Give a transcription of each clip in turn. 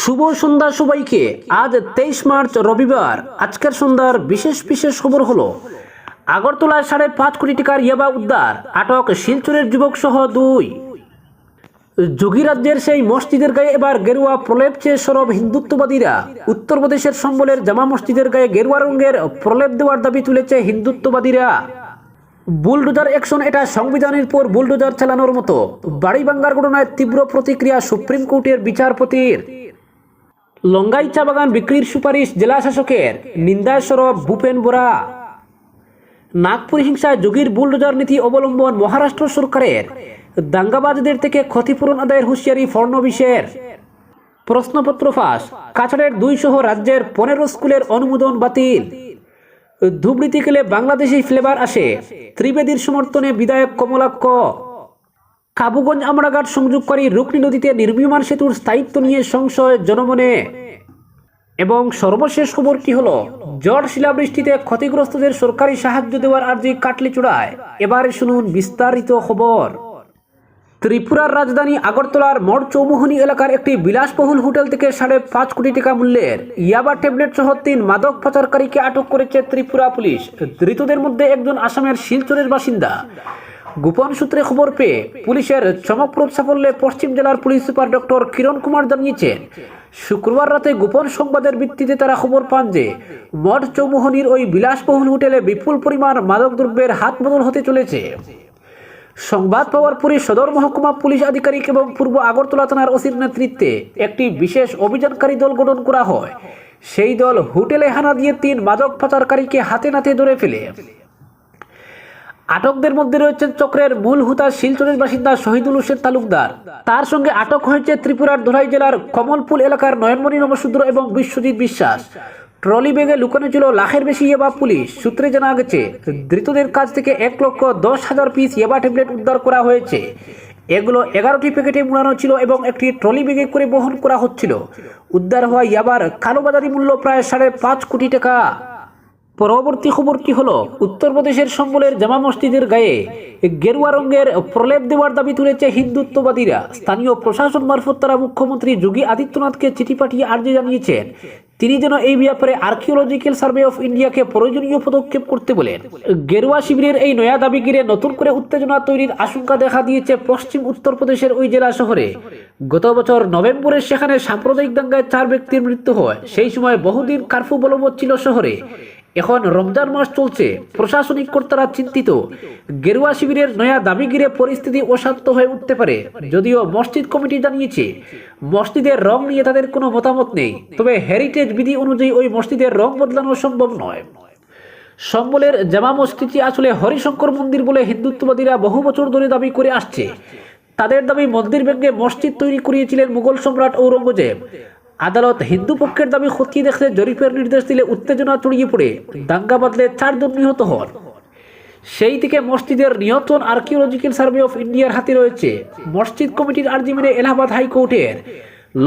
শুভ সন্ধ্যা সবাইকে। আজ তেইশ মার্চ, রবিবার। আজকের সন্ধ্যার বিশেষ বিশেষ খবর হলো আগরতলায় সাড়ে পাঁচ কোটি টাকার ইয়াবা উদ্ধার, আটক শিলচরের যুবক সহ দুই। যোগী রাজ্যের সেই মসজিদের গায়ে এবার গেরুয়া প্রলেপ চেয়ে সরব হিন্দুত্ববাদীরা। উত্তরপ্রদেশের সম্বলের জামা মসজিদের গায়ে গেরুয়া রঙের প্রলেপ দেওয়ার দাবি তুলেছে হিন্দুত্ববাদীরা। বুলডোজার অ্যাকশন এটা সংবিধানের পর বুলডোজার চালানোর মতো। বাড়ি ভাঙ্গার ঘটনায় তীব্র প্রতিক্রিয়া সুপ্রিম কোর্টের বিচারপতির। লঙ্গাই চা বাগান বিক্রির সুপারিশ জেলা শাসকের। নিন্দায় সরব ভূপেন বোরা। নাগপুর হিংসায় যোগীর বুলডোজার নীতি অবলম্বন মহারাষ্ট্র সরকারের। দাঙ্গাবাজদের থেকে ক্ষতিপূরণ আদায়ের হুঁশিয়ারি ফড়নবিশের। প্রশ্নপত্র ফাঁস, কাছাড়ের দুই সহ রাজ্যের পনেরো স্কুলের অনুমোদন বাতিল। ধুবড়িতে গেলে বাংলাদেশি ফ্লেভার আসে, ত্রিবেদীর সমর্থনে বিধায়ক কমলাক্ষ। কাবুগঞ্জ আমরাঘাট সংযোগকারী রুকনি নদীতে নির্মীয়মান সেতুর স্থায়িত্ব নিয়ে সংশয় জনমনে। এবং সর্বশেষ খবরটি হলো? ঝড় শিলাবৃষ্টিতে ক্ষতিগ্রস্তদের সরকারি সাহায্য দেওয়ার আর্জি কাটলি চূড়ায় এবারে শুনুন বিস্তারিত খবর। ত্রিপুরার রাজধানী আগরতলার মঠ চৌমুহনী এলাকার একটি বিলাসবহুল হোটেল থেকে সাড়ে পাঁচ কোটি টাকা মূল্যের ইয়াবা ট্যাবলেট সহ তিন মাদক পাচারকারীকে আটক করেছে ত্রিপুরা পুলিশ। ধৃতদের মধ্যে একজন আসামের শিলচরের বাসিন্দা। গোপন সূত্রে খবর পেয়ে পুলিশের চমকপ্রদ সাফল্যে পশ্চিম জেলার police super doctor Kiran Kumar জানিয়েছেন, শুক্রবার রাতে গোপন সংবাদের ভিত্তিতে তারা খবর পান যে মঠ চৌমুহনীর ওই বিলাসবহুল হোটেলে বিপুল পরিমাণ মাদক দ্রব্যের হাত বদল হতে চলেছে। সংবাদ পাওয়ার পরে সদর মহকুমা পুলিশ আধিকারিক এবং পূর্ব আগরতলা থানার ওসির নেতৃত্বে একটি বিশেষ অভিযানকারী দল গঠন করা হয়। সেই দল হোটেলে হানা দিয়ে তিন মাদক পাচারকারীকে হাতে নাতে ধরে ফেলে। আটকদের মধ্যে রয়েছেন চক্রের মূল হুতা শিলচরের বাসিন্দা শহীদুল হোসেন তালুকদার। তার সঙ্গে আটক হয়েছে ত্রিপুরার ধলাই জেলার কমলপুল এলাকার নয়নমণি নবশূদ্র এবং বিশ্বজিৎ বিশ্বাস। ট্রলি ব্যাগে লুকানো ছিল লাখের বেশি ইয়াবা পুলিশ। সূত্রে জানা গেছে, ধৃতদের কাছ থেকে এক লক্ষ দশ হাজার পিস ইয়াবা ট্যাবলেট উদ্ধার করা হয়েছে। এগুলো এগারোটি প্যাকেটে মুড়ানো ছিল এবং একটি ট্রলি ব্যাগে করে বহন করা হচ্ছিল। উদ্ধার হওয়া ইয়াবার কালোবাজারি মূল্য প্রায় সাড়ে পাঁচ কোটি টাকা। পরবর্তী খবরটি হলো? উত্তরপ্রদেশের সম্বলের জামা মসজিদের গায়ে গেরুয়া রঙের প্রলেপ দেওয়ার দাবি তুলেছে হিন্দুত্ববাদীরা। স্থানীয় প্রশাসন মারফত তারা মুখ্যমন্ত্রী যোগী আদিত্যনাথকে চিঠি পাঠিয়ে আর্জি জানিয়েছেন। তিনি যেন এই ব্যাপারে আর্কিওলজিক্যাল সার্ভে অফ ইন্ডিয়াকে প্রয়োজনীয় পদক্ষেপ করতে বলেন। গেরুয়া শিবিরের এই নয়া দাবি ঘিরে নতুন করে উত্তেজনা তৈরির আশঙ্কা দেখা দিয়েছে পশ্চিম উত্তরপ্রদেশের ওই জেলা শহরে। গত বছর নভেম্বরে সেখানে সাম্প্রদায়িক দাঙ্গায় চার ব্যক্তির মৃত্যু হয়। সেই সময় বহুদিন কারফু বলবৎ ছিল শহরে। এখন রমজান মাস চলছে। প্রশাসনিক কর্তারা চিন্তিত। গেরুয়া শিবিরের নয়া দাবি ঘিরে পরিস্থিতি অশান্ত হয়ে উঠতে পারে। যদিও মসজিদ কমিটি জানিয়েছে, মসজিদের রং নিয়ে তাদের কোনো মতামত নেই। তবে হেরিটেজ বিধি অনুযায়ী ওই মসজিদের রং বদলানো সম্ভব নয়। সম্বলের জামা মসজিদটি আসলে হরিশঙ্কর মন্দির বলে হিন্দুত্ববাদীরা বহু বছর ধরে দাবি করে আসছে। তাদের দাবি মন্দির ভেঙে মসজিদ তৈরি করিয়েছিলেন মুঘল সম্রাট ঔরঙ্গজেব। আদালত হিন্দু পক্ষের দাবি খতিয়ে দেখতে জরিপের নির্দেশ দিলে উত্তেজনা ছড়িয়ে পড়ে। দাঙ্গা বাদলে চারজন নিহত হন। সেই থেকে মসজিদের নিয়ন্ত্রণ আর্কিওলজিক্যাল সার্ভে অফ ইন্ডিয়ার হাতে রয়েছে। মসজিদ কমিটির আর্জি মেনে এলাহাবাদ হাইকোর্টের।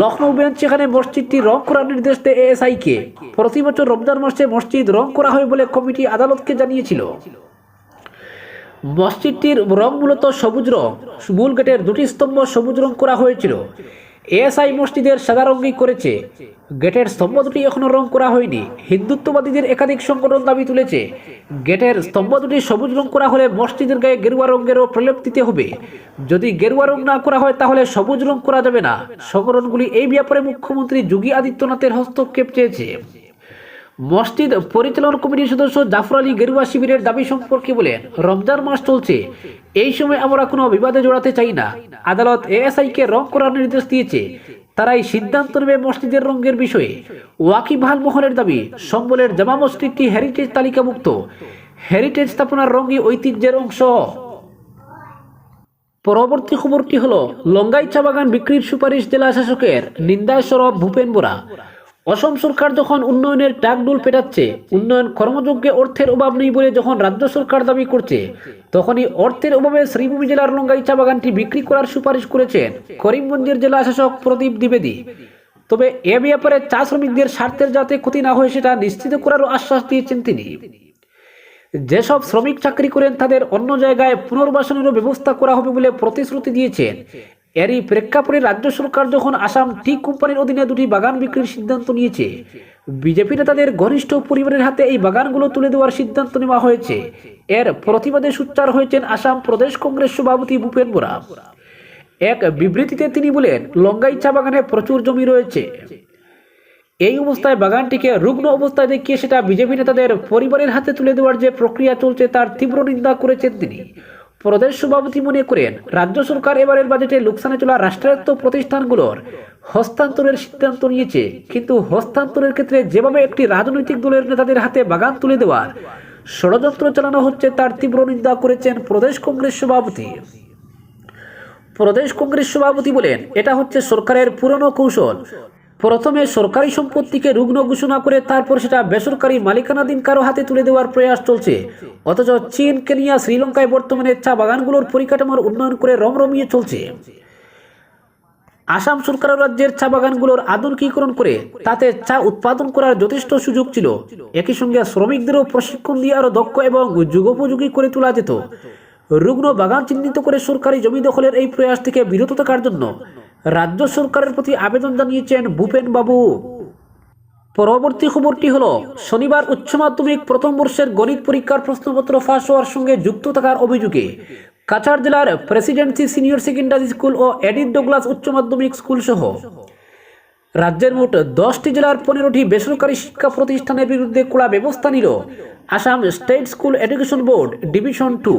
লখনৌ বেঞ্চ সেখানে মসজিদটি রং করার নির্দেশ দেয় এএসআইকে। প্রতি বছর রমজান মাসে মসজিদ রং করা হয় বলে কমিটি আদালতকে জানিয়েছিল। মসজিদটির রং মূলত সবুজ রং। মূল গেটের দুটি স্তম্ভ সবুজ রং করা হয়েছিল। এএসআই মসজিদের সাদা রঙই করেছে। গেটের স্তম্ভ দুটি এখনও রং করা হয়নি। হিন্দুত্ববাদীদের একাধিক সংগঠন দাবি তুলেছে, গেটের স্তম্ভ দুটি সবুজ রং করা হলে মসজিদের গায়ে গেরুয়া রঙেরও প্রলেপ দিতে হবে। যদি গেরুয়া রং না করা হয় তাহলে সবুজ রং করা যাবে না। সংগঠনগুলি এই ব্যাপারে মুখ্যমন্ত্রী যোগী আদিত্যনাথের হস্তক্ষেপ চেয়েছে। মসজিদ পরিচালনা কমিটির সদস্য জাফর আলী গেরুয়া শিবিরের দাবি সম্পর্কে বলেন, রমজান মাস চলছে। এই সময় আমরা কোনো বিবাদে জড়াতে চাই না। আদালত এএসআই কে রং করার নির্দেশ দিয়েছে। তারাই সিদ্ধান্ত নেবে মসজিদের রঙের বিষয়ে। ওয়াকিবহাল মহলের দাবি, সম্বলের জামা মসজিদটি হেরিটেজ তালিকাভুক্ত। হেরিটেজ স্থাপনার রঙই ঐতিহ্যের অংশ। পরবর্তী খবরটি হলো লঙ্গাই চা বাগান বিক্রির সুপারিশ জেলা শাসকের নিন্দায় সরব ভূপেন বোরা। অসম সরকার যখন উন্নয়নের টাকডুল পেটাচ্ছে, উন্নয়ন কর্মযোগ্যে অর্থের অভাব নেই বলে যখন রাজ্য সরকার দাবি করছে, তখনই অর্থের অভাবে শ্রীভূমি জেলার লঙ্গাই চা বাগানটি বিক্রি করার সুপারিশ করেছেন করিমগঞ্জের জেলা শাসক প্রদীপ দ্বিবেদী। তবে এ ব্যাপারে চা শ্রমিকদের স্বার্থের যাতে ক্ষতি না হয় সেটা নিশ্চিত করারও আশ্বাস দিয়েছেন তিনি। যেসব শ্রমিক চাকরি করেন, তাদের অন্য জায়গায় পুনর্বাসনেরও ব্যবস্থা করা হবে বলে প্রতিশ্রুতি দিয়েছেন এরই প্রেক্ষাপটে রাজ্য সরকার যখন আসাম টি কোম্পানির অধীনে দুটি বাগান বিক্রির সিদ্ধান্ত নিয়েছে, বিজেপি নেতাদের ঘনিষ্ঠ পরিবারের হাতে এই বাগানগুলো তুলে দেওয়ার সিদ্ধান্ত নেওয়া হয়েছে। এর প্রতিবাদে সোচ্চার হয়েছেন আসাম প্রদেশ কংগ্রেস সভাপতি ভূপেন বোরা। এক বিবৃতিতে তিনি বলেন, লঙ্গাই চা বাগানে প্রচুর জমি রয়েছে। এই অবস্থায় বাগানটিকে রুগ্ন অবস্থায় দেখিয়ে সেটা বিজেপি নেতাদের পরিবারের হাতে তুলে দেওয়ার যে প্রক্রিয়া চলছে তার তীব্র নিন্দা করেছেন তিনি। প্রদেশ সভাপতি মনে করেন, রাজ্য সরকার এবারের বাজেটে লোকসানে চলা রাষ্ট্রায়ত্ত প্রতিষ্ঠানগুলোর হস্তান্তরের সিদ্ধান্ত নিয়েছে। কিন্তু হস্তান্তরের ক্ষেত্রে যেভাবে একটি রাজনৈতিক দলের নেতাদের হাতে বাগান তুলে দেওয়ার ষড়যন্ত্র চালানো হচ্ছে, তার তীব্র নিন্দা করেছেন প্রদেশ কংগ্রেস সভাপতি। প্রদেশ কংগ্রেস সভাপতি বলেন, এটা হচ্ছে সরকারের পুরনো কৌশল। প্রথমে সরকারি সম্পত্তিকে রুগ্ন ঘোষণা করে তারপর সেটা বেসরকারি মালিকানাধীন কারও হাতে তুলে দেওয়ার প্রয়াস চলছে। অথচ চীন, কেনিয়া, শ্রীলঙ্কায় বর্তমানে চা বাগানগুলোর পরিকাঠামোর উন্নয়ন করে রমরমিয়ে চলছে। আসাম সরকার রাজ্যের চা বাগানগুলোর আধুনিকীকরণ করে তাতে চা উৎপাদন করার যথেষ্ট সুযোগ ছিল। একই সঙ্গে শ্রমিকদেরও প্রশিক্ষণ দিয়ে আরও দক্ষ এবং যুগোপযোগী করে তোলা যেত। রুগ্ন বাগান চিহ্নিত করে সরকারি জমি দখলের এই প্রয়াস থেকে বিরত থাকার জন্য রাজ্য সরকারের প্রতি আবেদন জানিয়েছেন ভূপেন বাবু। পরবর্তী খবরটি হলো, শনিবার উচ্চ মাধ্যমিক প্রথম বর্ষের গণিত পরীক্ষার প্রশ্নপত্র ফাঁস হওয়ার সঙ্গে যুক্ত থাকার অভিযোগে কাছাড় জেলার প্রেসিডেন্সি সিনিয়র সেকেন্ডারি স্কুল ও এডিট ডোগলাস উচ্চ মাধ্যমিক স্কুল সহ। রাজ্যের মোট দশটি জেলার পনেরোটি বেসরকারি শিক্ষা প্রতিষ্ঠানের বিরুদ্ধে কড়া ব্যবস্থা নিল Assam state school education board, division two.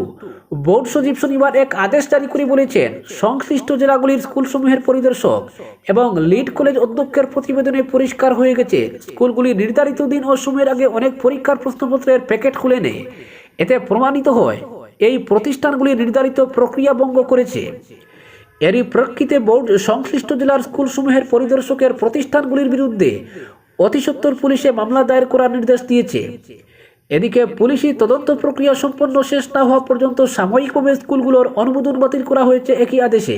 Board সচিব শনিবার এক আদেশ জারি করে বলেছেন, সংশ্লিষ্ট জেলাগুলির স্কুলসমূহের পরিদর্শক এবং লিড কলেজ অধ্যক্ষের প্রতিবেদনে পরিষ্কার হয়ে গেছে, স্কুলগুলি নির্ধারিত দিন ও সময়ের আগে অনেক পরীক্ষার প্রশ্নপত্রের প্যাকেট খুলে নেয়। এতে প্রমাণিত হয়, এই প্রতিষ্ঠানগুলি নির্ধারিত প্রক্রিয়া ভঙ্গ করেছে। এরই প্রেক্ষিতে বোর্ড সংশ্লিষ্ট জেলার স্কুলসমূহের পরিদর্শকের প্রতিষ্ঠানগুলির বিরুদ্ধে অতিসত্বর পুলিশে মামলা দায়ের করার নির্দেশ দিয়েছে। এদিকে পুলিশি তদন্ত প্রক্রিয়া সম্পন্ন শেষ না হওয়া পর্যন্ত সাময়িকভাবে স্কুলগুলোর অনুমোদন বাতিল করা হয়েছে একই আদেশে।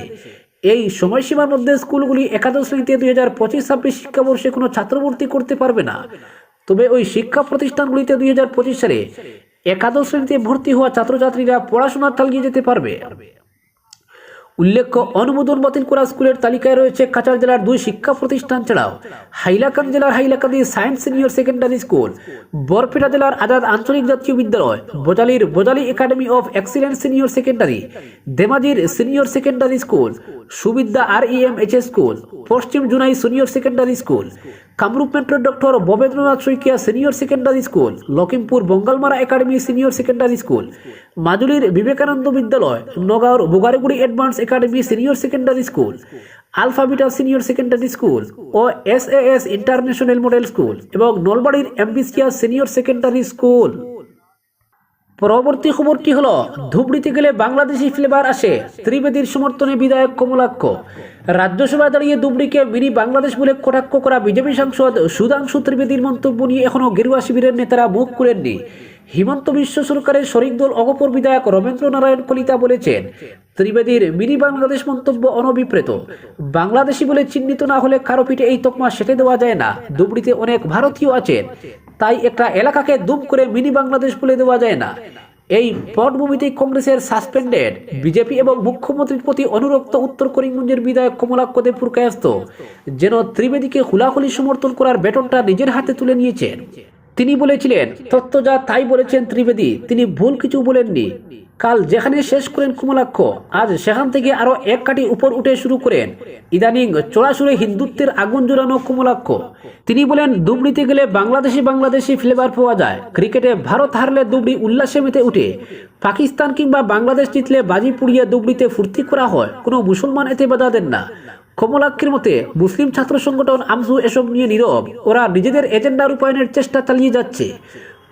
এই সময়সীমার মধ্যে স্কুলগুলি একাদশ শ্রেণীতে দুই হাজার পঁচিশ ছাব্বিশ শিক্ষাবর্ষে কোনো ছাত্রভর্তি করতে পারবে না। তবে ওই শিক্ষা প্রতিষ্ঠানগুলিতে দুই হাজার পঁচিশ সালে একাদশ শ্রেণীতে ভর্তি হওয়া ছাত্রছাত্রীরা পড়াশোনা চালিয়ে যেতে পারবে। উল্লেখ্য, অনুমোদন বাতিল করা স্কুলের তালিকায় রয়েছে কাছাড় জেলার দুই শিক্ষা প্রতিষ্ঠান ছাড়াও। হাইলাকান্দি জেলার Hailakandi science senior secondary school, Barpeta জেলার আজাদ আঞ্চলিক জাতীয় বিদ্যালয় বোজালির Bajali academy of excellence senior secondary ধেমাজির senior secondary school, Subidya R E M H school, Paschim Jonai senior secondary school Kamrup metro doctor Bhabendranath Saikia senior secondary school Lakhimpur Bangalmara academy senior secondary school, মাজুলির Vivekananda বিদ্যালয়, নগাঁওর Bogariguri advance academy senior secondary school, alpha beta senior secondary school ও S S international model school এবং নলবাড়ির এমবিসিয়া senior secondary school. পরবর্তী খবরটি হলো, ধুবড়িতে গেলে Bangladeshi flavour আসে ত্রিবেদীর সমর্থনে বিধায়ক কমলাক্ষ। রাজ্যসভায় দাঁড়িয়ে ধুবড়িকে মিনি বাংলাদেশ বলে কটাক্ষ করা বিজেপি সাংসদ সুধাংশু ত্রিবেদীর মন্তব্য নিয়ে এখনও গেরুয়া শিবিরের নেতারা মুখ খুলেননি। হিমন্ত বিশ্ব সরকারের শরিক দল অগপর বিধায়ক রবীন্দ্র নারায়ণ কলিতা বলেছেন, ত্রিবেদীর মিনি বাংলাদেশ মন্তব্য অনভিপ্রেত। বাংলাদেশি বলে চিহ্নিত না হলে কারও পিঠে এই তকমা সেটে দেওয়া যায় না। দুবড়িতে অনেক ভারতীয় আছেন, তাই একটা এলাকাকে দুম করে মিনি বাংলাদেশ বলে দেওয়া যায় না। এই পটভূমিতে কংগ্রেসের সাসপেন্ডেড, বিজেপি এবং মুখ্যমন্ত্রীর প্রতি অনুরক্ত উত্তর করিমগঞ্জের বিধায়ক কমলাক্ষ দেবপুর কায়স্ত যেন ত্রিবেদীকে হুলাহুলি সমর্থন করার বেটনটা নিজের হাতে তুলে নিয়েছেন। তিনি বলেছিলেন, তত্ত্ব যা তাই বলেছেন ত্রিবেদী, তিনি ভুল কিছু বলেননি। কাল যেখানে শেষ করেন কুমলাক্ষ, আজ সেখান থেকে আরও এক কাটি উপর উঠে শুরু করেন। ইদানিং চড়াশুড়ে হিন্দুত্বের আগুন জোরানো কুমলাক্ষ। তিনি বলেন দুবড়িতে গেলে বাংলাদেশি বাংলাদেশি ফ্লেভার পাওয়া যায়। ক্রিকেটে ভারত হারলে দুবড়ি উল্লাসে মেতে উঠে। পাকিস্তান কিংবা বাংলাদেশ জিতলে বাজি পুড়িয়ে দুবড়িতে ফুর্তি করা হয়। কোনো মুসলমান এতে বাধা দেন না। কমলাক্ষের মতে, মুসলিম ছাত্র সংগঠন আমসু এসব নিয়ে নীরব। ওরা নিজেদের এজেন্ডা রূপায়ণের চেষ্টা চালিয়ে যাচ্ছে।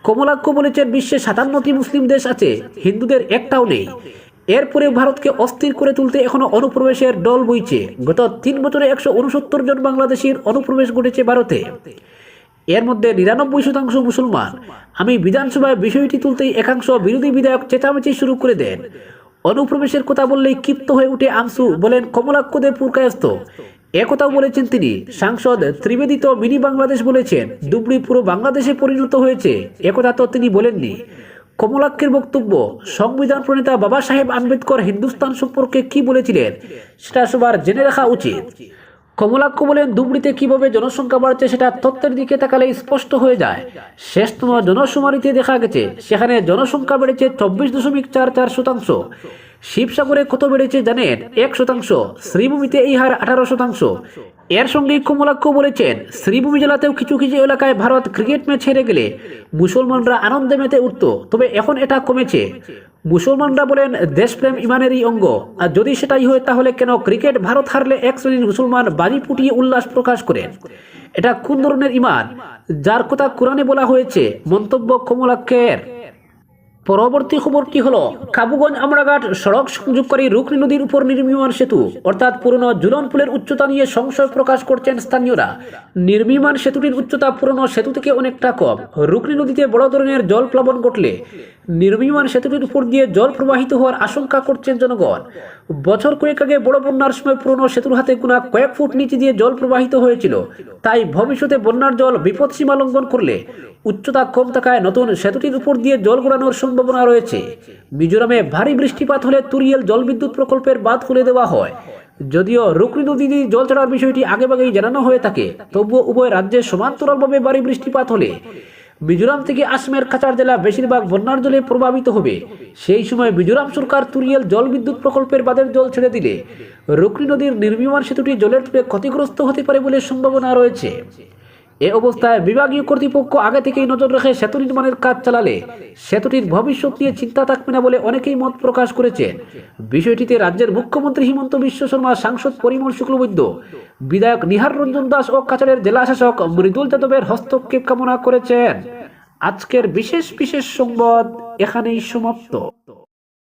কমলাক্ষ বলেছেন, বিশ্বে সাতান্নটি মুসলিম দেশ আছে, হিন্দুদের একটাও নেই। এরপরে ভারতকে অস্থির করে তুলতে এখনও অনুপ্রবেশের ডল বইছে। গত তিন বছরে একশো উনসত্তর জন বাংলাদেশির অনুপ্রবেশ ঘটেছে ভারতে। এর মধ্যে নিরানব্বই শতাংশ মুসলমান। আমি বিধানসভায় বিষয়টি তুলতেই একাংশ বিরোধী বিধায়ক চেঁচামেচি শুরু করে দেন। অনুপ্রবেশের কথা বললেই ক্ষিপ্ত হয়ে উঠে আমসু বলেন, কমলাক্ষদের পুরকায়স্ত একথাও বলেছেন তিনি। সাংসদ ত্রিবেদী তো মিনি বাংলাদেশ বলেছেন, দুবড়ি পুরো বাংলাদেশে পরিণত হয়েছে। একথা তো তিনি বলেননি। কমলাক্ষের বক্তব্য, সংবিধান প্রণেতা বাবা সাহেব আম্বেদকর হিন্দুস্তান সম্পর্কে কি বলেছিলেন, সেটা সবার জেনে রাখা উচিত। কমলাক্ষ বলেন দুবড়িতে কীভাবে জনসংখ্যা বাড়ছে সেটা তত্ত্বের দিকে তাকালে স্পষ্ট হয়ে যায়। শেষতম জনশুমারিতে দেখা গেছে, সেখানে জনসংখ্যা বেড়েছে চব্বিশ দশমিক চার চার শতাংশ। শিবসাগরে কত বেড়েছে জানেন? এক শতাংশ। শ্রীভূমিতে এই হার আঠারো শতাংশ। এর সঙ্গে কমলাক্ষ বলেছেন, শ্রীভূমি জেলাতেও কিছু কিছু এলাকায় ভারত ক্রিকেট ম্যাচ হেরে গেলে মুসলমানরা আনন্দে মেতে উঠত। তবে এখন এটা কমেছে। মুসলমানরা বলেন, দেশপ্রেম ইমানেরই অঙ্গ। আর যদি সেটাই হয়, তাহলে কেন ক্রিকেট ভারত হারলে এক শ্রেণির মুসলমান বাজি ফুটিয়ে উল্লাস প্রকাশ করেন এটা কোন ধরনের ইমান? যার কথা কোরআনে বলা হয়েছে, মন্তব্য কমলাক্ষের পরবর্তী খবরটি হলো? কাবুগঞ্জ আমরাঘাট সড়ক সংযোগকারী রুকনি নদীর উপর নির্মীয়মান সেতু, অর্থাৎ পুরনো জুলন পুলের উচ্চতা নিয়ে সংশয় প্রকাশ করছেন স্থানীয়রা। নির্মীয়মান সেতুটির উচ্চতা পুরনো সেতু থেকে অনেকটা কম। রুকনি নদীতে বড় ধরনের জল প্লাবন ঘটলে নির্মীয়মান সেতুটির উপর দিয়ে জল প্রবাহিত হওয়ার আশঙ্কা করছেন জনগণ। বছর কয়েক আগে বড় বন্যার সময় পুরনো সেতুর হাতে গুণা কয়েক ফুট নিচে দিয়ে জল প্রবাহিত হয়েছিল। তাই ভবিষ্যতে বন্যার জল বিপদসীমা লঙ্ঘন করলে উচ্চতা কম থাকায় নতুন সেতুটির উপর দিয়ে জল গড়ানোর সম্ভাবনা রয়েছে। মিজোরামে ভারী বৃষ্টিপাত হলে তুরিয়েল জলবিদ্যুৎ প্রকল্পের বাদ খুলে দেওয়া হয়। যদিও রুকনি দিয়ে জল ছাড়ার বিষয়টি আগেভাগেই জানানো হয়ে থাকে, তবুও উভয় রাজ্যে সমান্তরালভাবে ভারী বৃষ্টিপাত হলে মিজোরাম থেকে আসমের কাছাড় জেলা বেশিরভাগ বন্যার জলে প্রভাবিত হবে। সেই সময় মিজোরাম সরকার তুরিয়েল জলবিদ্যুৎ প্রকল্পের বাদের জল ছেড়ে দিলে রুকনি নদীর নির্মীমান সেতুটি জলের তুলে ক্ষতিগ্রস্ত হতে পারে বলে সম্ভাবনা রয়েছে। এ অবস্থায় বিভাগীয় কর্তৃপক্ষ আগে থেকেই নজর রেখে সেতু নির্মাণের কাজ চালালে। সেতুটির ভবিষ্যৎ নিয়ে চিন্তা থাকবে না বলে অনেকেই মত প্রকাশ করেছেন। বিষয়টিতে রাজ্যের মুখ্যমন্ত্রী হিমন্ত বিশ্ব শর্মা, সাংসদ পরিমল শুক্লবৈদ্য, বিধায়ক নিহার রঞ্জন দাস ও কাছাড়ের জেলা শাসক মৃদুল যাদবের হস্তক্ষেপ কামনা করেছেন। আজকের বিশেষ বিশেষ সংবাদ এখানেই সমাপ্ত।